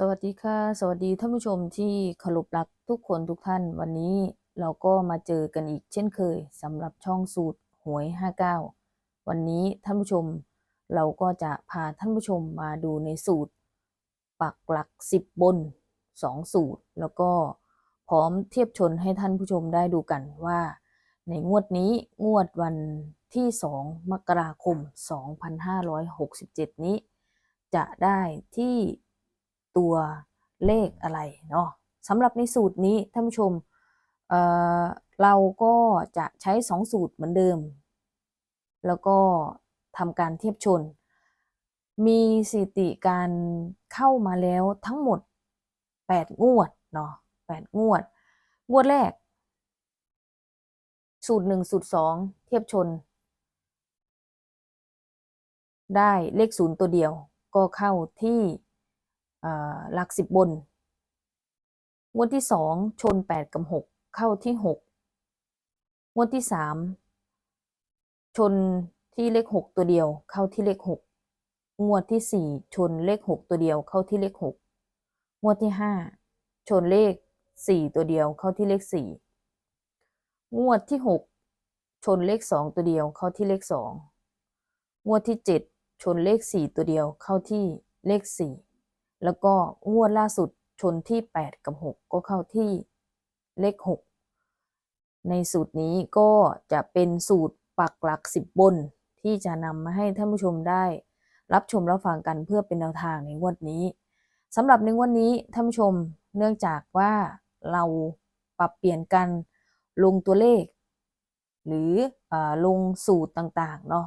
สวัสดีค่ะ สวัสดีท่านผู้ชมที่เคารพรักทุกคนทุกท่านวันนี้เราก็มาเจอกันอีกเช่นเคยสำหรับช่องสูตรหวย 59 วันนี้ท่านผู้ชม เราก็จะพาท่านผู้ชมมาดูในสูตร ปักหลัก 10 บน 2 สูตร แล้วก็พร้อมเทียบชนให้ท่านผู้ชมได้ดูกันว่า ในงวดนี้งวดวันที่ 2 มกราคม 2567 นี้ จะได้ที่ ตัวเลขอะไรเนาะสำหรับในสูตรนี้ท่านผู้ชมเเราก็จะใช้ 2 สูตรเหมือนเดิม แล้วก็ทำการเทียบชน มีสถิติการเข้ามาแล้วทั้งหมด 8 งวดเนาะ8งวด งวดแรก สูตร 1 สูตร 2 เทียบชน ได้เลขศูนย์ตัวเดียวก็เข้าที่ หลักสิบบน งวดที่สองชนแปดกับหกเข้าที่หกงวดที่สามชนที่เลขหกตัวเดียว เข้าที่เลขหกงวดที่สี่ชนเลขหกตัวเดียว เข้าที่เลขหกงวดที่ห้าชนเลขสี่ตัวเดียวเข้าที่เลขสี่งวดที่หกชนเลขสองตัวเดียวเข้าที่เลขสองงวดที่เจ็ดชนเลขสี่ตัวเดียวเข้าที่เลขสี่ แล้วก็งวดล่าสุดชนที่แปดกับหกก็เข้าที่เลขหกในสูตรนี้ก็จะเป็นสูตรปักหลักสิบบน ที่จะนำมาให้ท่านผู้ชมได้ รับชมรับฟังกันเพื่อเป็นแนวทางในงวดนี้สำหรับในงวดนี้ท่านผู้ชมเนื่องจากว่าเราปรับเปลี่ยนกันลงตัวเลข หรืออลงสูตรต่างๆเนาะ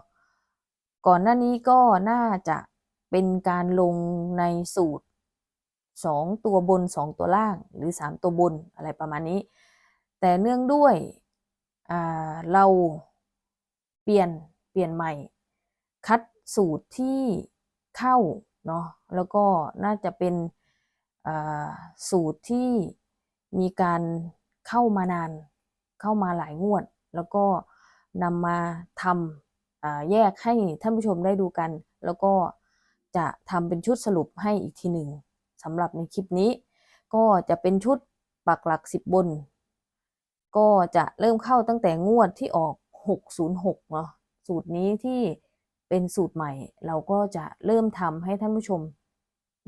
ก่อนหน้านี้ก็น่าจะ เป็นการลงในสูตร 2 ตัวบน 2 ตัวล่างหรือ 3 ตัวบนอะไรประมาณนี้ แต่เนื่องด้วยเราเปลี่ยนเปลี่ยนใหม่ คัดสูตรที่เข้าเนาะแล้วก็น่าจะเป็นสูตรที่มีการเข้ามานาน เข้ามาหลายงวด แล้วก็นำมาทำแยกให้ท่านผู้ชมได้ดูกัน แล้วก็ จะทำเป็นชุดสรุปให้อีกทีหนึ่งสำหรับในคลิปนี้ ก็จะเป็นชุดปักหลัก 10 บน ก็จะเริ่มเข้าตั้งแต่งวดที่ออก 606 เนาะสูตรนี้ที่เป็นสูตรใหม่ เราก็จะเริ่มทำให้ท่านผู้ชม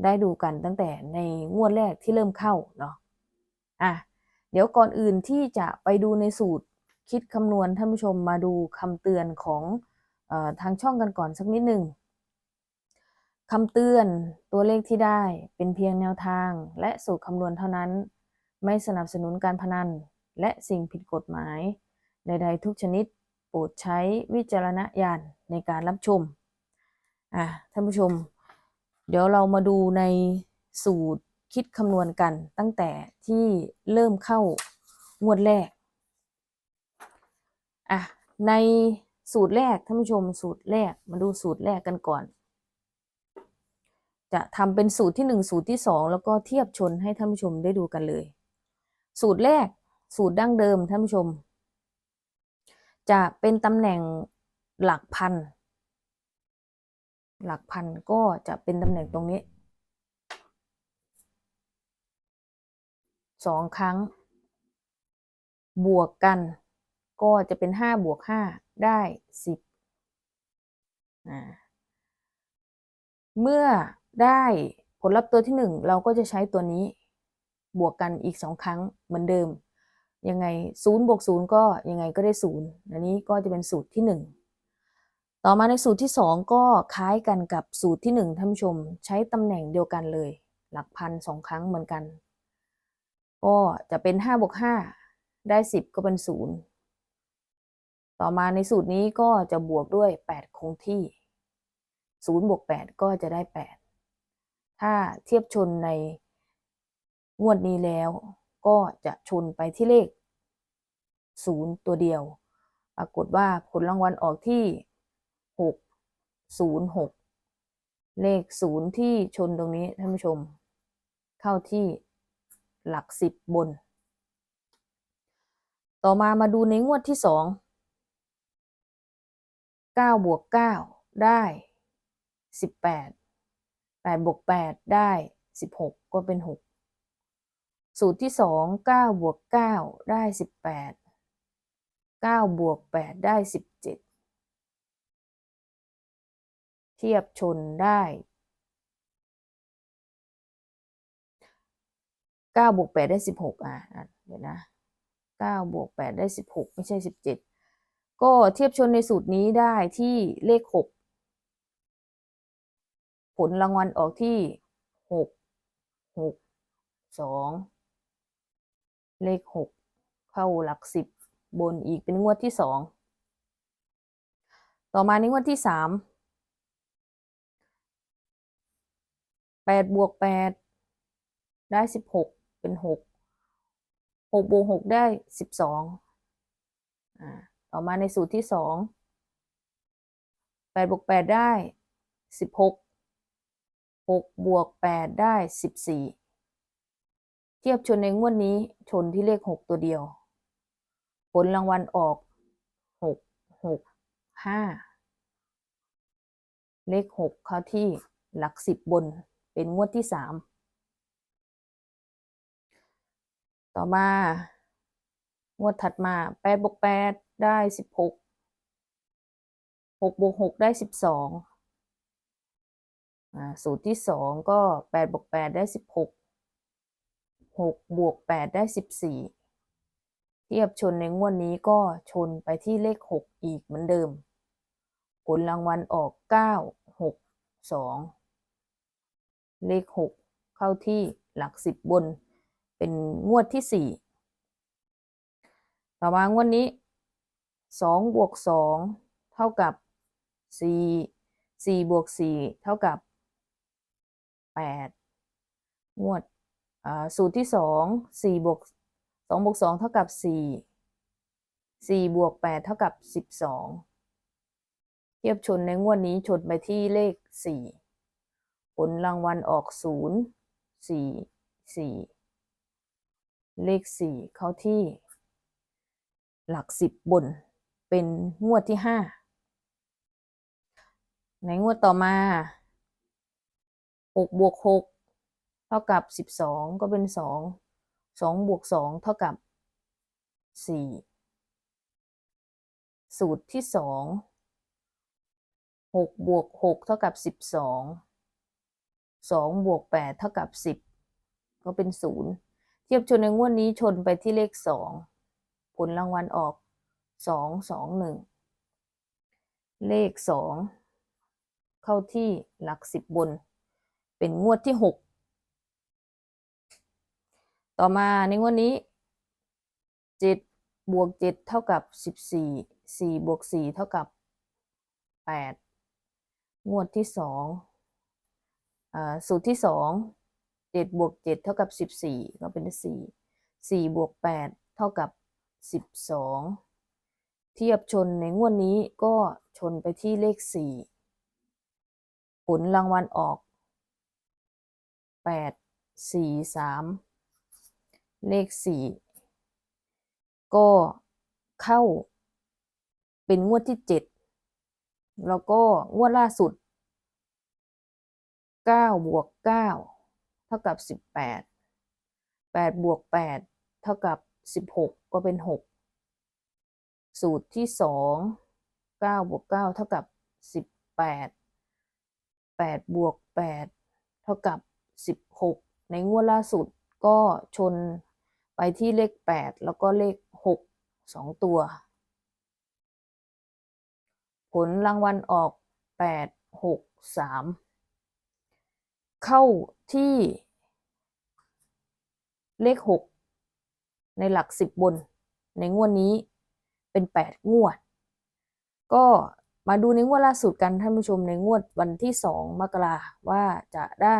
ได้ดูกันตั้งแต่ในงวดแรกที่เริ่มเข้าเนาะอะเดี๋ยวก่อนอื่นที่จะไปดูในสูตรคิดคำนวณท่านผู้ชมมาดูคำเตือนของอทางช่องกันก่อนสักนิดหนึ่ง คำเตือน ตัวเลขที่ได้เป็นเพียงแนวทาง และสูตรคำนวณเท่านั้น ไม่สนับสนุนการพนัน และสิ่งผิดกฎหมาย ใด ๆ ทุกชนิด โปรดใช้วิจารณญาณในการรับชม อะ ท่านผู้ชม เดี๋ยวเรามาดูในสูตรคิดคำนวณกันตั้งแต่ที่เริ่มเข้างวดแรก อะ ในสูตรแรกท่านผู้ชมสูตรแรกมาดูสูตรแรกกันก่อน จะทำเป็นสูตรที่หนึ่งสูตรที่สองแล้วก็เทียบชนให้ท่านผู้ชมได้ดูกันเลย สูตรแรกสูตรดั้งเดิมท่านผู้ชม จะเป็นตำแหน่งหลักพัน หลักพันก็จะเป็นตำแหน่งตรงนี้สองครั้ง บวกกัน ก็จะเป็นห้าบวกห้าได้สิบเมื่อ ได้ผลลัพธ์ตัวที่หนึ่งเราก็จะใช้ตัวนี้บวกกันอีกสองครั้งเหมือนเดิม ยังไงศูนย์บวกศูนย์ก็ยังไงก็ได้ศูนย์อันนี้ก็จะเป็นสูตรที่หนึ่งต่อมาในสูตรที่สองก็คล้ายกันกับสูตรที่หนึ่งท่านผู้ชม ใช้ตำแหน่งเดียวกันเลย หลักพันสองครั้งเหมือนกัน ก็จะเป็นห้าบวกห้าได้สิบก็เป็นศูนย์ต่อมาในสูตรนี้ก็จะบวกด้วยแปดคงที่ศูนย์บวกแปดก็จะได้แปด ถ้าเทียบชนในงวดนี้แล้ว ก็จะชนไปที่เลขศูนย์ตัวเดียว ปรากฏว่าผลรางวัลออกที่หกศูนย์หกเลขศูนย์ที่ชนตรงนี้ท่านผู้ชม เข้าที่หลักสิบบน ต่อมามาดูในงวดที่สองเก้าบวกเก้าได้สิ บแปดบวกแปดได้สิบหกก็เป็นหกสูตรที่สองเก้าบวกเก้าได้สิบแปดเก้าบวกแปดได้สิบเจ็ดเทียบชนได้เก้าบวกแปดได้สิบหกอะเดี๋ยวนะเก้าบวกแปดได้สิบหกไม่ใช่สิบเจ็ดก็เทียบชนในสูตรนี้ได้ที่เลขหก ลรางวัลออกที่หกหกสองเลขหกเข้าหลักสิบบนอีกเป็นงวดที่สองต่อมาในงวดที่สามแปดบวกแปดได้สิบหกเป็นหกหกบวกหกได้สิบสองอ่าต่อมาในสูตรที่สองแปดบวกแปดได้สิบหก หกบวกแปดได้สิบสี่เทียบชนในงวดนี้ชนที่เลขหกตัวเดียว ผลรางวัลออกหกหกห้าเลขหกเข้าที่หลักสิบบนเป็นงวดที่สามต่อมางวดถัดมาแปดบวกแปดได้สิบหกหกบวกหกได้สิบ สูตรที่สองก็แปดบวกแปดได้สิบหกหกบวกแปดได้สิบสี่เทียบชนในงวดนี้ก็ชนไปที่เลขหกอีกเหมือนเดิม ผลรางวัลออกเก้าหกสองเลขหกเข้าที่หลักสิบบน เป็นงวดที่สี่ต่อมางวดนี้สองบวกสองเท่ากับสี่สี่บวกสี่เท่ากับ แปดงวดสูตรที่สองสี่บวกสองบวกสองเท่ากับสี่สี่บวกแปดเท่ากับสิบสองเทียบชนในงวดนี้ชนไปที่เลขสี่ผลรางวัลออกศูนย์สี่สี่เลขสี่เข้าที่หลักสิบบน เป็นงวดที่ห้าในงวดต่อมา หกบวกหกเท่ากับสิบสองก็เป็นสองสองบวกสองเท่ากับสี่สูตรที่สองหกบวกหกเท่ากับสิบสองสองบวกแปดเท่ากับสิบก็เป็นศูนย์เทียบชนในงวดนี้ชนไปที่เลขสองผลรางวัลออกสองสองหนึ่งเลขสองเข้าที่หลักสิบบน เป็นงวดที่หกต่อมาในงวดนี้เจ็ดบวกเจ็ดเท่ากับสิบสี่สี่บวกสี่เท่ากับแปดงวดที่สองสูตรที่สองเจ็ดบวกเจ็ดเท่ากับสิบสี่ก็เป็นสี่สี่บวกแปดเท่ากับสิบสองเทียบชนในงวดนี้ก็ชนไปที่เลขสี่ผลรางวัลออก แปดสี่สามเลขสี่ก็เข้าเป็นงวดที่เจ็ดแล้วก็งวดล่าสุดเก้าบวกเก้าเท่ากับสิบแปดแปดบวกแปดเท่ากับสิบหกก็เป็นหกสูตรที่สองเก้าบวกเก้าเท่ากับสิบแปดแปดบวกแปดเท่ากับ สิบหกในงวดล่าสุดก็ชนไปที่เลขแปดแล้วก็เลขหกสองตัว ผลรางวัลออกแปดหกสามเข้าที่เลขหกในหลักสิบบน ในงวดนี้เป็นแปดงวด ก็มาดูในงวดล่าสุดกันท่านผู้ชมในงวดวันที่สองมกราว่าจะได้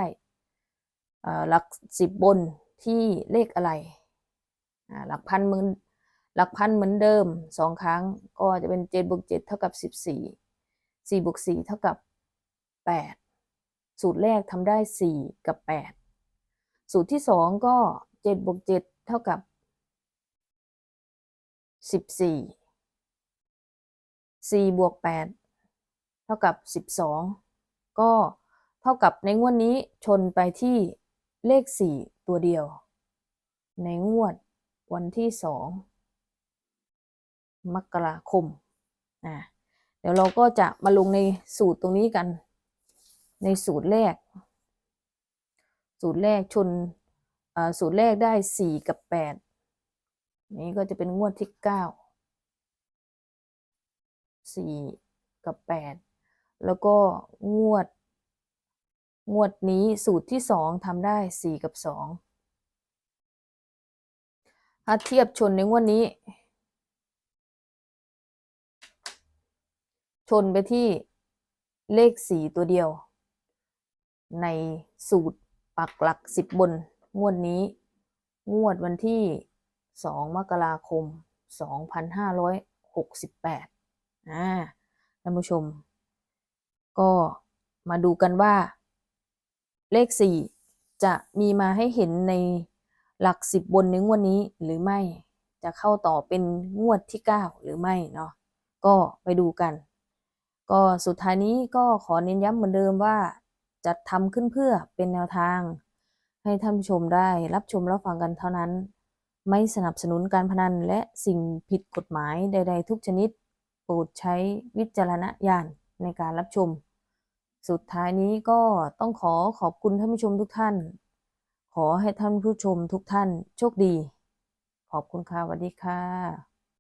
หลักสิบบนที่เลขอะไร หลักพันเหมือนหลักพันเหมือนเดิมสองครั้งก็จะเป็นเจ็ดบวกเจ็ดเท่ากับสิบสี่สี่บวกสี่เท่ากับแปดสูตรแรกทำได้สี่กับแปดสูตรที่สองก็เจ็ดบวกเจ็ดเท่ากับสิบสี่สี่บวกแปดเท่ากับสิบสองก็เท่ากับในงวดนี้ชนไปที่ เลขสี่ตัวเดียว ในงวดวันที่สองมกราคมอะเดี๋ยวเราก็จะมาลงในสูตรตรงนี้กัน ในสูตรแรก สูตรแรกชนสูตรแรกได้สี่กับแปดนี้ก็จะเป็นงวดที่เก้าสี่กับแปดแล้วก็งวด งวดนี้สูตรที่สองทำได้สี่กับสองถ้าเทียบชนในงวดนี้ ชนไปที่เลขสี่ตัวเดียว ในสูตรปักหลักสิบบน งวดนี้ งวดวันที่สองมกราคมสองพันห้าร้อยหกสิบแปดอ่าท่านผู้ชม ก็มาดูกันว่า เลขสี่จะมีมาให้เห็นในหลักสิบบนในงวดนี้หรือไม่ จะเข้าต่อเป็นงวดที่เก้าหรือไม่เนาะก็ไปดูกัน ก็สุดท้ายนี้ก็ขอเน้นย้ำเหมือนเดิมว่าจัดทำขึ้นเพื่อเป็นแนวทาง ให้ท่านผู้ชมได้รับชมรับฟังกันเท่านั้น ไม่สนับสนุนการพนันและสิ่งผิดกฎหมายใด ๆ ทุกชนิด โปรดใช้วิจารณญาณในการรับชม สุดท้ายนี้ก็ต้องขอขอบคุณท่านผู้ชมทุกท่าน ขอให้ท่านผู้ชมทุกท่านโชคดี ขอบคุณค่ะสวัสดีค่ะ